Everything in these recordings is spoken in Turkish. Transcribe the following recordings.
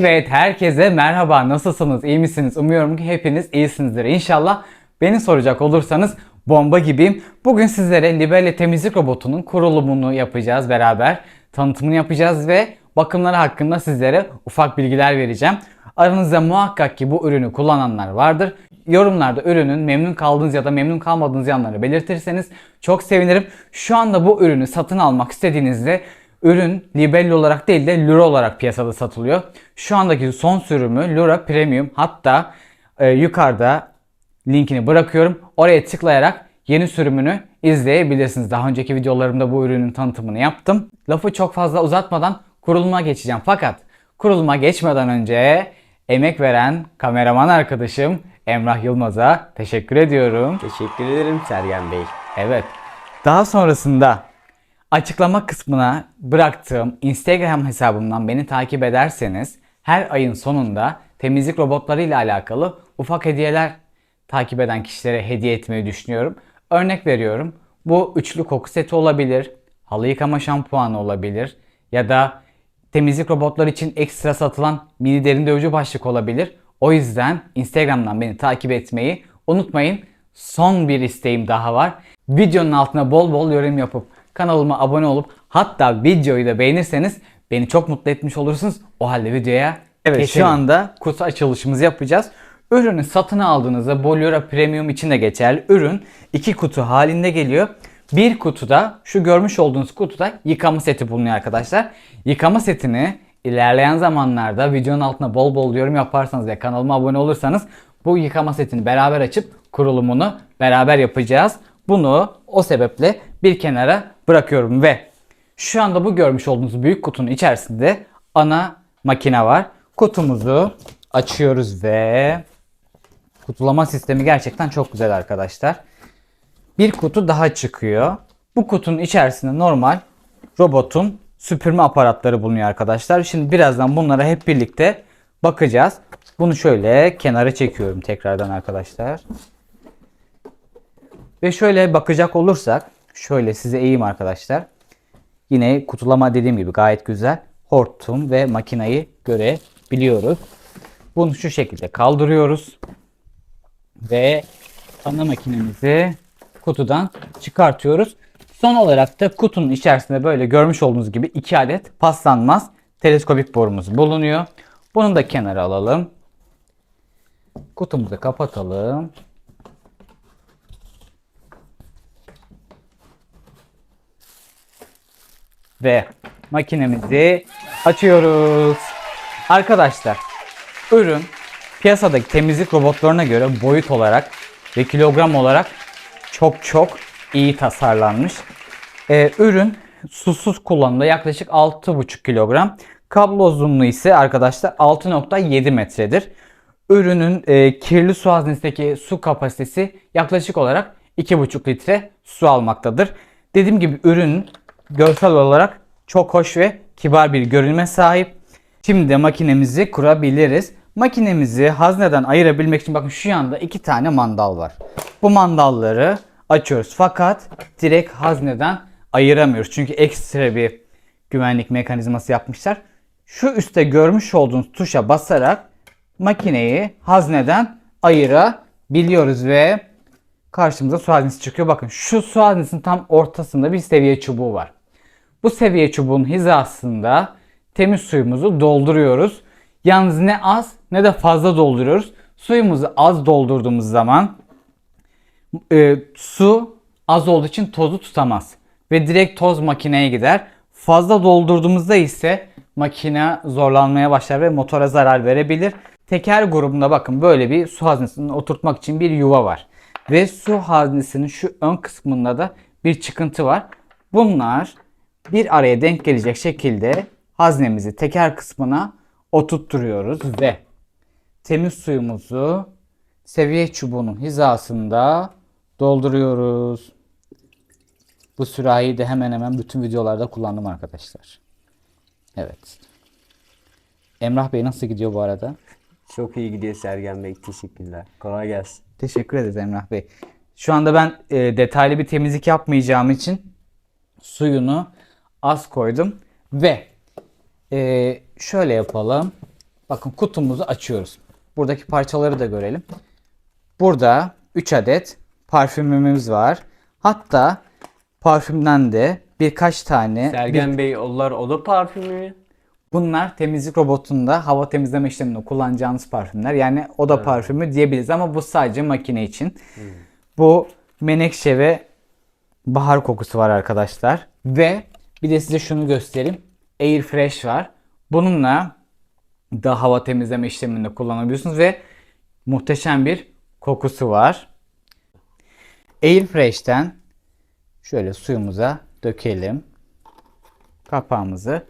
Evet herkese merhaba nasılsınız iyi misiniz umuyorum ki hepiniz iyisinizdir İnşallah beni soracak olursanız bomba gibiyim. Bugün sizlere Libelle temizlik robotunun kurulumunu yapacağız beraber tanıtımını yapacağız ve bakımları hakkında sizlere ufak bilgiler vereceğim. Aranızda muhakkak ki bu ürünü kullananlar vardır. Yorumlarda ürünün memnun kaldığınız ya da memnun kalmadığınız yanları belirtirseniz çok sevinirim. Şu anda bu ürünü satın almak istediğinizde Ürün Libello olarak değil de Lura olarak piyasada satılıyor. Şu andaki son sürümü Lura Premium. Hatta e, yukarıda linkini bırakıyorum. Oraya tıklayarak yeni sürümünü izleyebilirsiniz. Daha önceki videolarımda bu ürünün tanıtımını yaptım. Lafı çok fazla uzatmadan kuruluma geçeceğim. Fakat kuruluma geçmeden önce emek veren kameraman arkadaşım Emrah Yılmaz'a teşekkür ediyorum. Teşekkür ederim Sergen Bey. Evet. Daha sonrasında açıklama kısmına bıraktığım Instagram hesabımdan beni takip ederseniz her ayın sonunda temizlik robotları ile alakalı ufak hediyeler takip eden kişilere hediye etmeyi düşünüyorum. Örnek veriyorum. Bu üçlü koku seti olabilir, halı yıkama şampuanı olabilir ya da temizlik robotları için ekstra satılan mini derin dövücü başlık olabilir. O yüzden Instagram'dan beni takip etmeyi unutmayın. Son bir isteğim daha var. Videonun altına bol bol yorum yapıp kanalıma abone olup hatta videoyu da beğenirseniz beni çok mutlu etmiş olursunuz. O halde videoya Evet, geçelim. Şu anda kutu açılışımızı yapacağız. Ürünü satın aldığınızda Bolera Premium için de geçerli. Ürün iki kutu halinde geliyor. Bir kutuda şu görmüş olduğunuz kutuda yıkama seti bulunuyor arkadaşlar. Yıkama setini ilerleyen zamanlarda videonun altına bol bol yorum yaparsanız ve kanalıma abone olursanız bu yıkama setini beraber açıp kurulumunu beraber yapacağız. Bunu o sebeple bir kenara bırakıyorum ve şu anda bu görmüş olduğunuz büyük kutunun içerisinde ana makine var. Kutumuzu açıyoruz ve kutulama sistemi gerçekten çok güzel arkadaşlar. Bir kutu daha çıkıyor. Bu kutunun içerisinde normal robotun süpürme aparatları bulunuyor arkadaşlar. Şimdi birazdan bunlara hep birlikte bakacağız. Bunu şöyle kenara çekiyorum tekrardan arkadaşlar. Ve şöyle bakacak olursak şöyle size eğeyim arkadaşlar. Yine kutulama dediğim gibi gayet güzel. Hortum ve makinayı görebiliyoruz. Bunu şu şekilde kaldırıyoruz. Ve ana makinemizi kutudan çıkartıyoruz. Son olarak da kutunun içerisinde böyle görmüş olduğunuz gibi iki adet paslanmaz teleskopik borumuz bulunuyor. Bunu da kenara alalım. Kutumuzu kapatalım. Ve makinemizi açıyoruz. Arkadaşlar ürün piyasadaki temizlik robotlarına göre boyut olarak ve kilogram olarak çok çok iyi tasarlanmış. Ee, ürün susuz kullanımda yaklaşık 6,5 kilogram. Kablo uzunluğu ise arkadaşlar 6.7 metredir. Ürünün e, kirli su haznesindeki su kapasitesi yaklaşık olarak 2,5 litre su almaktadır. Dediğim gibi ürün görsel olarak çok hoş ve kibar bir görünüme sahip. Şimdi de makinemizi kurabiliriz. Makinemizi hazneden ayırabilmek için bakın şu yanda iki tane mandal var. Bu mandalları açıyoruz fakat direkt hazneden ayıramıyoruz. Çünkü ekstra bir güvenlik mekanizması yapmışlar. Şu üstte görmüş olduğunuz tuşa basarak makineyi hazneden ayırabiliyoruz ve karşımıza su haznesi çıkıyor. Bakın şu su haznesinin tam ortasında bir seviye çubuğu var. Bu seviye çubuğun hizasında temiz suyumuzu dolduruyoruz. Yalnız ne az ne de fazla dolduruyoruz. Suyumuzu az doldurduğumuz zaman e, su az olduğu için tozu tutamaz. Ve direkt toz makineye gider. Fazla doldurduğumuzda ise makine zorlanmaya başlar ve motora zarar verebilir. Teker grubunda bakın böyle bir su haznesini oturtmak için bir yuva var. Ve su haznesinin şu ön kısmında da bir çıkıntı var. Bunlar bir araya denk gelecek şekilde haznemizi teker kısmına oturtturuyoruz ve temiz suyumuzu seviye çubuğunun hizasında dolduruyoruz. Bu sürahiyi de hemen hemen bütün videolarda kullandım arkadaşlar. Evet. Emrah Bey nasıl gidiyor bu arada? Çok iyi gidiyor Sergen Bey. Teşekkürler. Kolay gelsin. Teşekkür ederiz Emrah Bey. Şu anda ben e, detaylı bir temizlik yapmayacağım için suyunu az koydum ve e, şöyle yapalım. bakın kutumuzu açıyoruz. Buradaki parçaları da görelim. Burada 3 adet parfümümüz var. Hatta parfümden de birkaç tane Sergen Bey onlar oda parfümü. Bunlar temizlik robotunda hava temizleme işleminde kullanacağınız parfümler. Yani oda parfümü diyebiliriz ama bu sadece makine için. Bu menekşe ve bahar kokusu var arkadaşlar. Ve bir de size şunu göstereyim. Air Fresh var. Bununla da hava temizleme işleminde kullanabiliyorsunuz ve muhteşem bir kokusu var. Air Fresh'ten şöyle suyumuza dökelim kapağımızı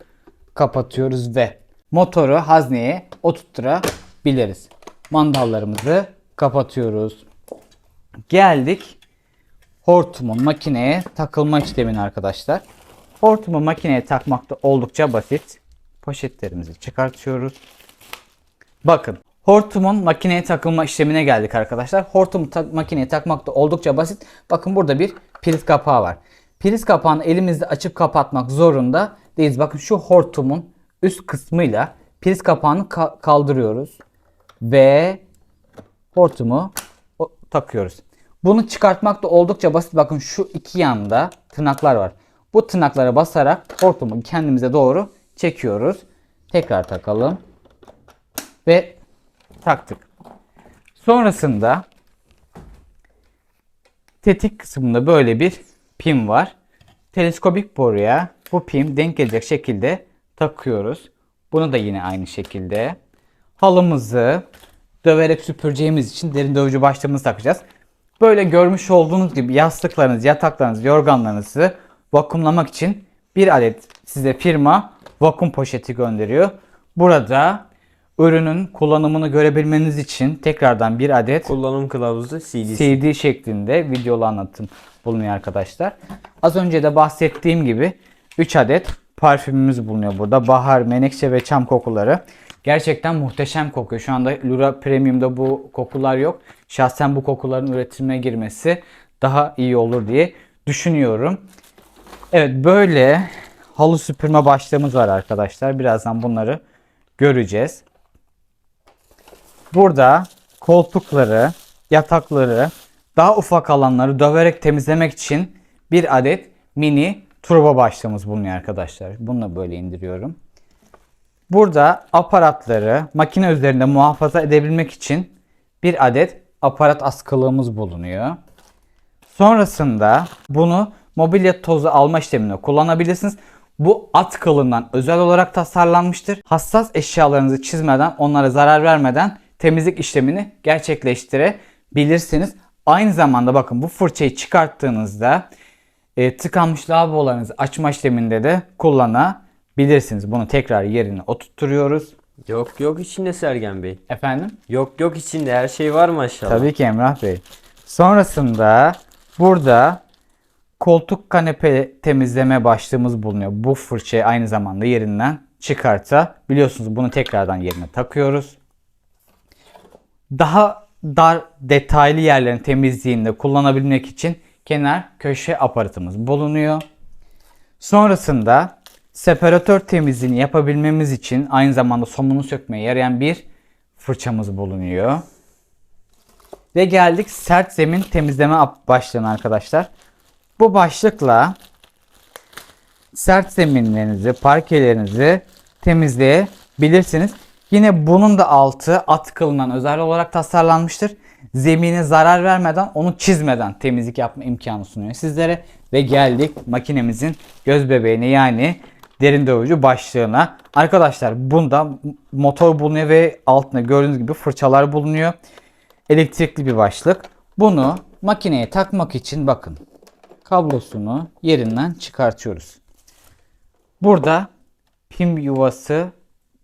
kapatıyoruz ve motoru hazneye oturtturabiliriz. Mandallarımızı kapatıyoruz. Geldik hortumun makineye takılma işlemine arkadaşlar. Hortumu makineye takmak da oldukça basit. Poşetlerimizi çıkartıyoruz. Bakın hortumun makineye takılma işlemine geldik arkadaşlar. Hortumu tak- makineye takmak da oldukça basit. Bakın burada bir priz kapağı var. Priz kapağını elimizde açıp kapatmak zorunda değiliz. Bakın şu hortumun üst kısmıyla priz kapağını ka- kaldırıyoruz. Ve hortumu takıyoruz. Bunu çıkartmak da oldukça basit. Bakın şu iki yanda tırnaklar var. Bu tırnaklara basarak hortumu kendimize doğru çekiyoruz. Tekrar takalım ve taktık. Sonrasında tetik kısmında böyle bir pim var. Teleskopik boruya bu pim denk gelecek şekilde takıyoruz. Bunu da yine aynı şekilde halımızı döverek süpüreceğimiz için derin dövücü başlığımızı takacağız. Böyle görmüş olduğunuz gibi yastıklarınız, yataklarınız, yorganlarınızı vakumlamak için bir adet size firma vakum poşeti gönderiyor. Burada ürünün kullanımını görebilmeniz için tekrardan bir adet Kullanım kılavuzu CD'si. CD şeklinde videolu anlatım bulunuyor arkadaşlar. Az önce de bahsettiğim gibi 3 adet parfümümüz bulunuyor burada. Bahar, menekşe ve çam kokuları. Gerçekten muhteşem kokuyor. Şu anda Lura Premium'da bu kokular yok. Şahsen bu kokuların üretilmeye girmesi daha iyi olur diye düşünüyorum. Evet böyle halı süpürme başlığımız var arkadaşlar. Birazdan bunları göreceğiz. Burada koltukları, yatakları, daha ufak alanları döverek temizlemek için bir adet mini turbo başlığımız bulunuyor arkadaşlar. Bunu da böyle indiriyorum. Burada aparatları makine üzerinde muhafaza edebilmek için bir adet aparat askılığımız bulunuyor. Sonrasında bunu mobilya tozu alma işleminde kullanabilirsiniz. Bu at kılından özel olarak tasarlanmıştır. Hassas eşyalarınızı çizmeden, onlara zarar vermeden temizlik işlemini gerçekleştirebilirsiniz. Aynı zamanda bakın bu fırçayı çıkarttığınızda e, tıkanmış lavabolarınızı açma işleminde de kullanabilirsiniz. Bunu tekrar yerine oturtuyoruz. Yok yok içinde Sergen Bey. Efendim? Yok yok içinde her şey var maşallah. Tabii ki Emrah Bey. Sonrasında burada koltuk kanepe temizleme başlığımız bulunuyor. Bu fırçayı aynı zamanda yerinden çıkartabiliyorsunuz. Bunu tekrardan yerine takıyoruz. Daha dar detaylı yerlerin temizliğinde kullanabilmek için kenar köşe aparatımız bulunuyor. Sonrasında separatör temizliğini yapabilmemiz için aynı zamanda somunu sökmeye yarayan bir fırçamız bulunuyor. Ve geldik sert zemin temizleme başlığına arkadaşlar. Bu başlıkla sert zeminlerinizi, parkelerinizi temizleyebilirsiniz. Yine bunun da altı at kılından özel olarak tasarlanmıştır. Zemine zarar vermeden, onu çizmeden temizlik yapma imkanı sunuyor sizlere. Ve geldik makinemizin göz bebeğine yani derin dövücü başlığına. Arkadaşlar bunda motor bulunuyor ve altında gördüğünüz gibi fırçalar bulunuyor. Elektrikli bir başlık. Bunu makineye takmak için bakın kablosunu yerinden çıkartıyoruz. Burada pim yuvası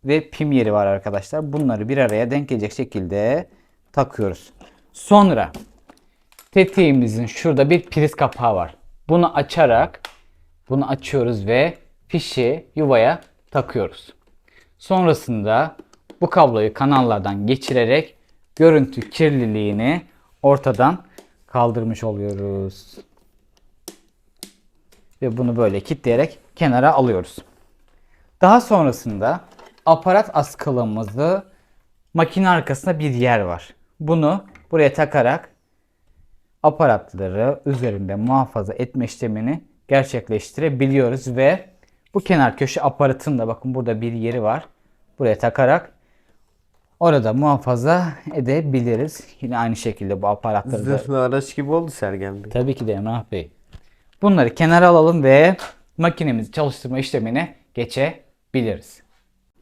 ve pim yeri var arkadaşlar. Bunları bir araya denk gelecek şekilde takıyoruz. Sonra tetiğimizin şurada bir priz kapağı var. Bunu açarak bunu açıyoruz ve fişi yuvaya takıyoruz. Sonrasında bu kabloyu kanallardan geçirerek görüntü kirliliğini ortadan kaldırmış oluyoruz. Ve bunu böyle kilitleyerek kenara alıyoruz. Daha sonrasında aparat askılığımızı makine arkasında bir yer var. Bunu buraya takarak aparatları üzerinde muhafaza etme işlemini gerçekleştirebiliyoruz ve bu kenar köşe aparatın da bakın burada bir yeri var. Buraya takarak orada muhafaza edebiliriz. Yine aynı şekilde bu aparatları da Zırhlı araç gibi oldu Sergen Bey. Tabii ki de Emrah Bey. Bunları kenara alalım ve makinemizi çalıştırma işlemine geçebiliriz.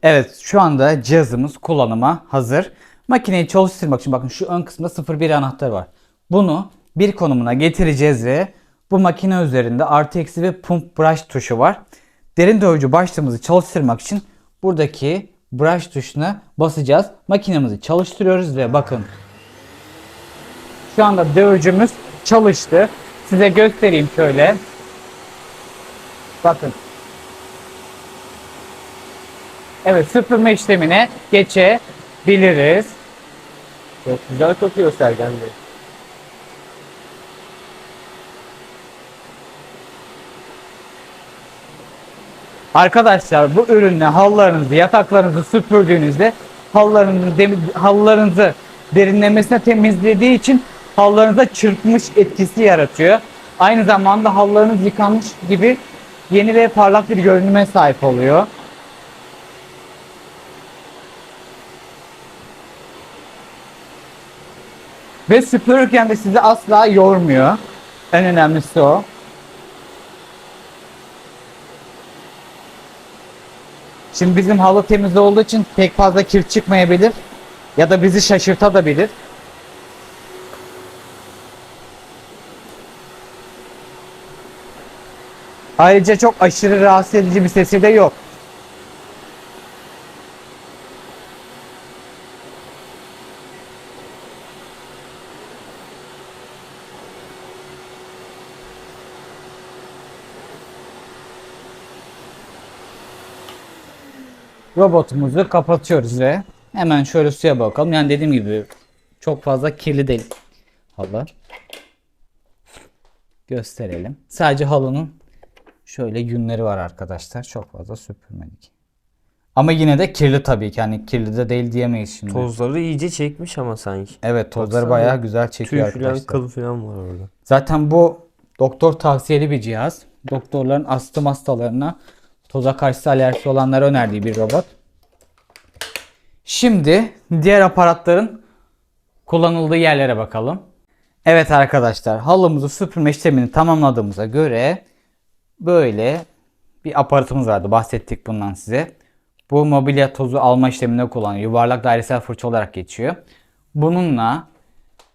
Evet şu anda cihazımız kullanıma hazır. Makineyi çalıştırmak için bakın şu ön kısımda 01 anahtar var. Bunu bir konumuna getireceğiz ve bu makine üzerinde artı eksi ve pump brush tuşu var. Derin dövücü başlığımızı çalıştırmak için buradaki brush tuşuna basacağız. Makinemizi çalıştırıyoruz ve bakın şu anda dövücümüz çalıştı. Size göstereyim şöyle. Bakın. Evet süpürme işlemine geçebiliriz. Çok güzel kokuyor Sergen Bey. Arkadaşlar bu ürünle halılarınızı, yataklarınızı süpürdüğünüzde halılarınızı, demi- halılarınızı derinlemesine temizlediği için halılarınıza çırpmış etkisi yaratıyor. Aynı zamanda halılarınız yıkanmış gibi yeni ve parlak bir görünüme sahip oluyor. Ve süpürürken de sizi asla yormuyor. En önemlisi o. Şimdi bizim halı temiz olduğu için pek fazla kir çıkmayabilir. Ya da bizi şaşırtabilir. Ayrıca çok aşırı rahatsız edici bir sesi de yok. robotumuzu kapatıyoruz ve hemen şöyle suya bakalım. Yani dediğim gibi çok fazla kirli değil halı. Gösterelim. Sadece halının şöyle yünleri var arkadaşlar. Çok fazla süpürmedik. Ama yine de kirli tabii ki. Yani kirli de değil diyemeyiz şimdi. Tozları iyice çekmiş ama sanki. Evet tozları Baksana. bayağı güzel çekiyor Tüy falan arkadaşlar. kıl falan var orada. Zaten bu doktor tavsiyeli bir cihaz. Doktorların astım hastalarına toza karşı alerjisi olanlara önerdiği bir robot. Şimdi diğer aparatların kullanıldığı yerlere bakalım. Evet arkadaşlar halımızı süpürme işlemini tamamladığımıza göre böyle bir aparatımız vardı. Bahsettik bundan size. Bu mobilya tozu alma işleminde kullanılıyor. Yuvarlak dairesel fırça olarak geçiyor. Bununla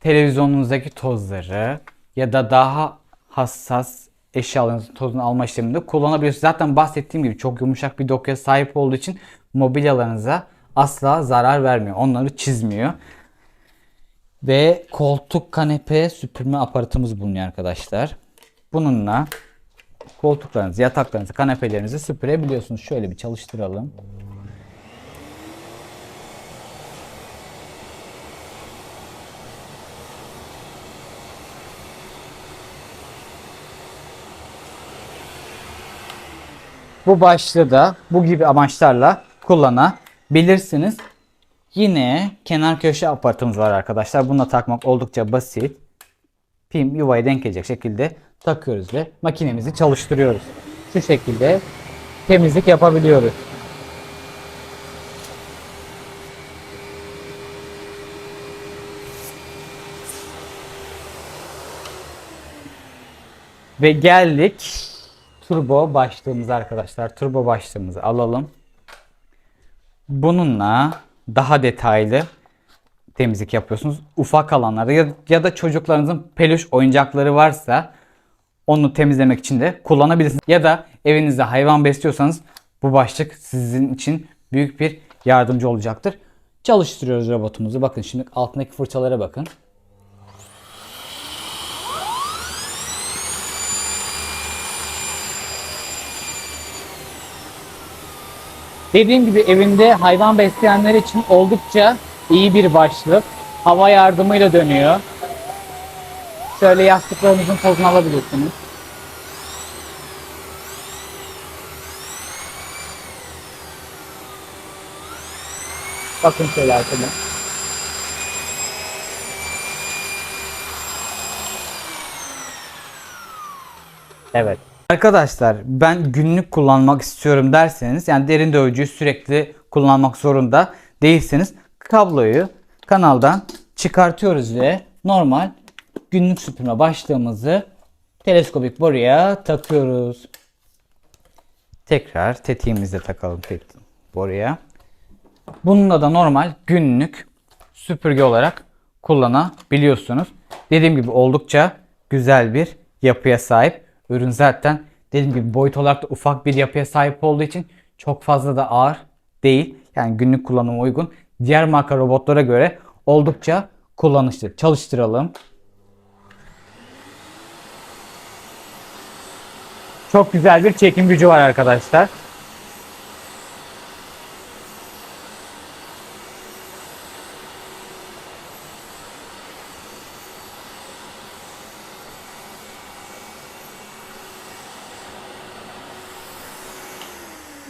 televizyonunuzdaki tozları ya da daha hassas eşyalarınızın tozunu alma işleminde kullanabiliyorsunuz. Zaten bahsettiğim gibi çok yumuşak bir dokuya sahip olduğu için mobilyalarınıza asla zarar vermiyor. Onları çizmiyor. Ve koltuk kanepe süpürme aparatımız bulunuyor arkadaşlar. Bununla koltuklarınızı, yataklarınızı, kanepelerinizi süpürebiliyorsunuz. Şöyle bir çalıştıralım. Bu başlığı da bu gibi amaçlarla kullanabilirsiniz. Yine kenar köşe aparatımız var arkadaşlar. Bunu da takmak oldukça basit. Pim yuvaya denk gelecek şekilde takıyoruz ve makinemizi çalıştırıyoruz. Şu şekilde temizlik yapabiliyoruz. Ve geldik turbo başlığımıza arkadaşlar. Turbo başlığımızı alalım. Bununla daha detaylı temizlik yapıyorsunuz. Ufak alanlarda ya, ya da çocuklarınızın peluş oyuncakları varsa onu temizlemek için de kullanabilirsiniz. Ya da evinizde hayvan besliyorsanız bu başlık sizin için büyük bir yardımcı olacaktır. Çalıştırıyoruz robotumuzu. Bakın şimdi altındaki fırçalara bakın. Dediğim gibi evinde hayvan besleyenler için oldukça iyi bir başlık. Hava yardımıyla dönüyor. Şöyle yastıklarınızın tozunu alabilirsiniz. Bakın şöyle arkadaşlar. Evet. Arkadaşlar ben günlük kullanmak istiyorum derseniz yani derin dövücüyü sürekli kullanmak zorunda değilseniz kabloyu kanaldan çıkartıyoruz ve normal günlük süpürme başlığımızı teleskopik boruya takıyoruz. Tekrar tetiğimizi de takalım boruya. Bununla da normal günlük süpürge olarak kullanabiliyorsunuz. Dediğim gibi oldukça güzel bir yapıya sahip. Ürün zaten dediğim gibi boyut olarak da ufak bir yapıya sahip olduğu için çok fazla da ağır değil. Yani günlük kullanıma uygun. Diğer marka robotlara göre oldukça kullanışlı. Çalıştıralım. Çok güzel bir çekim gücü var arkadaşlar.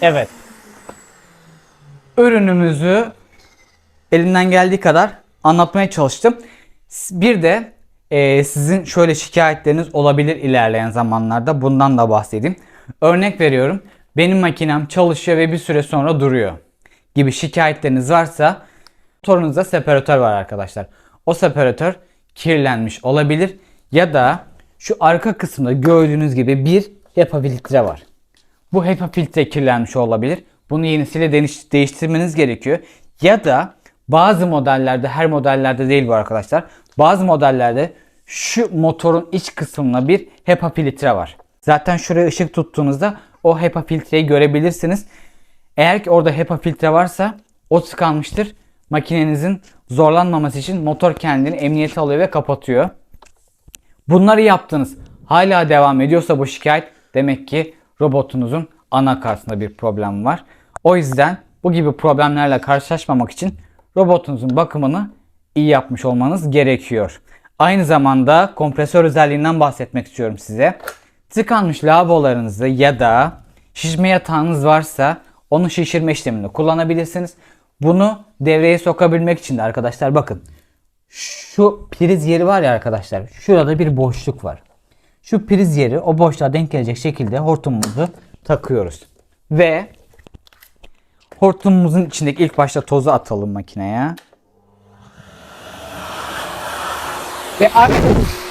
Evet. Ürünümüzü elimden geldiği kadar anlatmaya çalıştım. Bir de e, sizin şöyle şikayetleriniz olabilir ilerleyen zamanlarda. Bundan da bahsedeyim. Örnek veriyorum. Benim makinem çalışıyor ve bir süre sonra duruyor gibi şikayetleriniz varsa motorunuzda separatör var arkadaşlar. O separatör kirlenmiş olabilir ya da şu arka kısımda gördüğünüz gibi bir HEPA filtre var. Bu HEPA filtre kirlenmiş olabilir. Bunu yenisiyle değiş- değiştirmeniz gerekiyor. Ya da bazı modellerde, her modellerde değil bu arkadaşlar. Bazı modellerde şu motorun iç kısmına bir HEPA filtre var. Zaten şuraya ışık tuttuğunuzda o HEPA filtreyi görebilirsiniz. Eğer ki orada HEPA filtre varsa o tıkanmıştır. Makinenizin zorlanmaması için motor kendini emniyete alıyor ve kapatıyor. Bunları yaptınız. Hala devam ediyorsa bu şikayet demek ki robotunuzun anakartında bir problem var. O yüzden bu gibi problemlerle karşılaşmamak için robotunuzun bakımını iyi yapmış olmanız gerekiyor. Aynı zamanda kompresör özelliğinden bahsetmek istiyorum size. Tıkanmış lavabolarınızı ya da şişme yatağınız varsa onu şişirme işlemini kullanabilirsiniz. Bunu devreye sokabilmek için de arkadaşlar bakın şu priz yeri var ya arkadaşlar. Şurada bir boşluk var. Şu priz yeri o boşluğa denk gelecek şekilde hortumumuzu takıyoruz. Ve hortumumuzun içindeki ilk başta tozu atalım makineye. Ve artık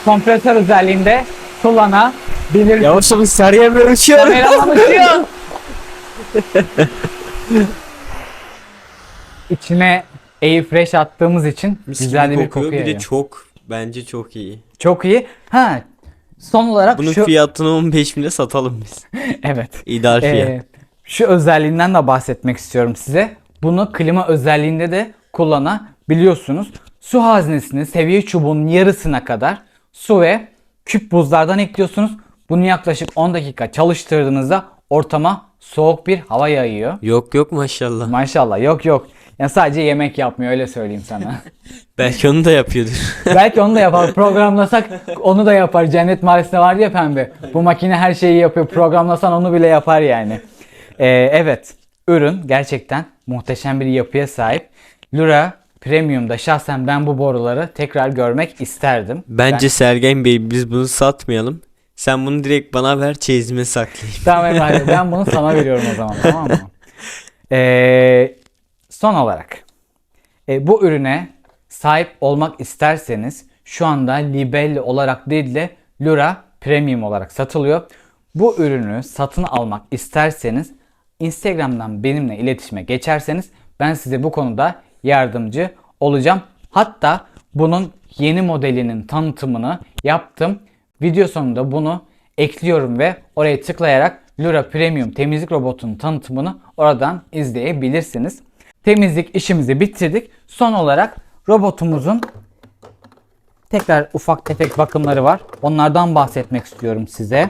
kompresör özelliğinde kullanabiliriz. Yavaş yavaş Sergen böyle uçuyor. Kameraman uçuyor. İçine airfresh attığımız için güzel de bir koku Bir de yayıyor. çok bence çok iyi. Çok iyi. Ha son olarak Bunun şu fiyatını 15 bine satalım biz. evet. İdeal fiyat. Ee, şu özelliğinden de bahsetmek istiyorum size. Bunu klima özelliğinde de kullanabiliyorsunuz. Su haznesini seviye çubuğunun yarısına kadar su ve küp buzlardan ekliyorsunuz. Bunu yaklaşık 10 dakika çalıştırdığınızda ortama soğuk bir hava yayıyor. Yok yok maşallah. Maşallah yok yok. Yani sadece yemek yapmıyor öyle söyleyeyim sana. Belki onu da yapıyordur. Belki onu da yapar. Programlasak onu da yapar. Cennet Mahallesi'nde var ya pembe. Bu makine her şeyi yapıyor. Programlasan onu bile yapar yani. Ee, evet. Ürün gerçekten muhteşem bir yapıya sahip. Lura Premium'da şahsen ben bu boruları tekrar görmek isterdim. Bence Sergen Bey biz bunu satmayalım. Sen bunu direkt bana ver çeyizime saklayayım. Tamam Emre ben bunu sana veriyorum o zaman tamam mı? Ee, son olarak e, bu ürüne sahip olmak isterseniz şu anda Libelli olarak değil de Lura Premium olarak satılıyor. Bu ürünü satın almak isterseniz Instagram'dan benimle iletişime geçerseniz ben size bu konuda yardımcı olacağım. Hatta bunun yeni modelinin tanıtımını yaptım. Video sonunda bunu ekliyorum ve oraya tıklayarak Lura Premium temizlik robotunun tanıtımını oradan izleyebilirsiniz. Temizlik işimizi bitirdik. Son olarak robotumuzun tekrar ufak tefek bakımları var. Onlardan bahsetmek istiyorum size.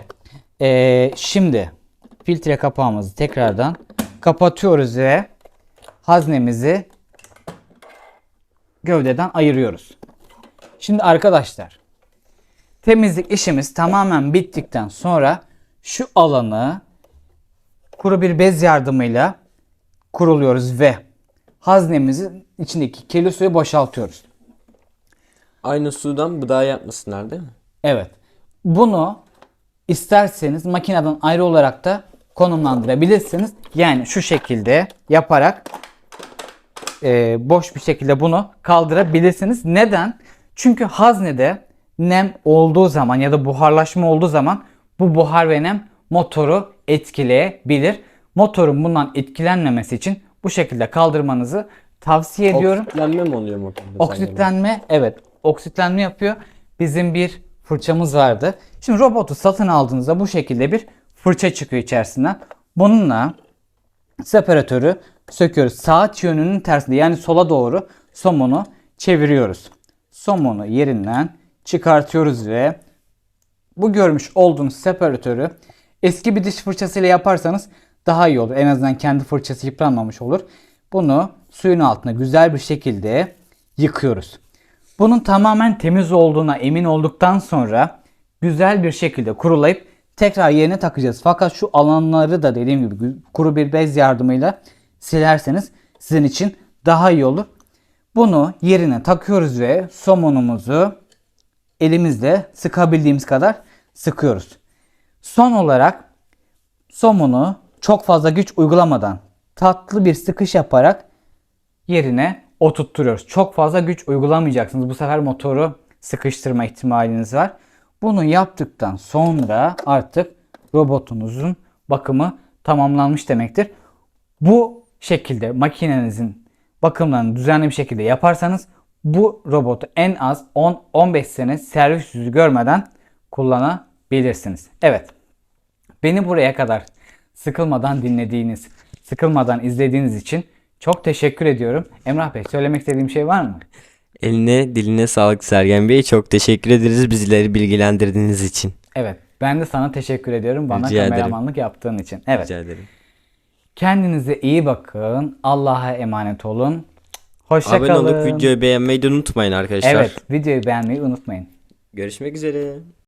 Ee, şimdi filtre kapağımızı tekrardan kapatıyoruz ve haznemizi gövdeden ayırıyoruz. Şimdi arkadaşlar temizlik işimiz tamamen bittikten sonra şu alanı kuru bir bez yardımıyla kuruluyoruz ve haznemizin içindeki kirli suyu boşaltıyoruz. Aynı sudan daha yapmasınlar değil mi? Evet. Bunu isterseniz makineden ayrı olarak da konumlandırabilirsiniz. Yani şu şekilde yaparak e, boş bir şekilde bunu kaldırabilirsiniz. Neden? Çünkü haznede nem olduğu zaman ya da buharlaşma olduğu zaman bu buhar ve nem motoru etkileyebilir. Motorun bundan etkilenmemesi için bu şekilde kaldırmanızı tavsiye ediyorum. Oksitlenme mi oluyor motorda? Oksitlenme evet oksitlenme yapıyor. Bizim bir fırçamız vardı. Şimdi robotu satın aldığınızda bu şekilde bir fırça çıkıyor içerisinden. Bununla separatörü söküyoruz. Saat yönünün tersinde yani sola doğru somonu çeviriyoruz. Somonu yerinden çıkartıyoruz ve bu görmüş olduğunuz separatörü eski bir diş fırçasıyla yaparsanız daha iyi olur. En azından kendi fırçası yıpranmamış olur. Bunu suyun altına güzel bir şekilde yıkıyoruz. Bunun tamamen temiz olduğuna emin olduktan sonra güzel bir şekilde kurulayıp tekrar yerine takacağız. Fakat şu alanları da dediğim gibi kuru bir bez yardımıyla silerseniz sizin için daha iyi olur. Bunu yerine takıyoruz ve somonumuzu elimizle sıkabildiğimiz kadar sıkıyoruz. Son olarak somonu çok fazla güç uygulamadan tatlı bir sıkış yaparak yerine oturtturuyoruz. Çok fazla güç uygulamayacaksınız. Bu sefer motoru sıkıştırma ihtimaliniz var. Bunu yaptıktan sonra artık robotunuzun bakımı tamamlanmış demektir. Bu şekilde makinenizin bakımlarını düzenli bir şekilde yaparsanız bu robotu en az 10-15 sene servis yüzü görmeden kullanabilirsiniz. Evet. Beni buraya kadar sıkılmadan dinlediğiniz, sıkılmadan izlediğiniz için çok teşekkür ediyorum. Emrah Bey söylemek istediğim şey var mı? Eline diline sağlık Sergen Bey. Çok teşekkür ederiz bizleri bilgilendirdiğiniz için. Evet. Ben de sana teşekkür ediyorum bana Rica ederim. kameramanlık yaptığın için. Evet. Rica ederim. Kendinize iyi bakın. Allah'a emanet olun. Hoşça Abone kalın. olup videoyu beğenmeyi de unutmayın arkadaşlar. Evet, videoyu beğenmeyi unutmayın. Görüşmek üzere.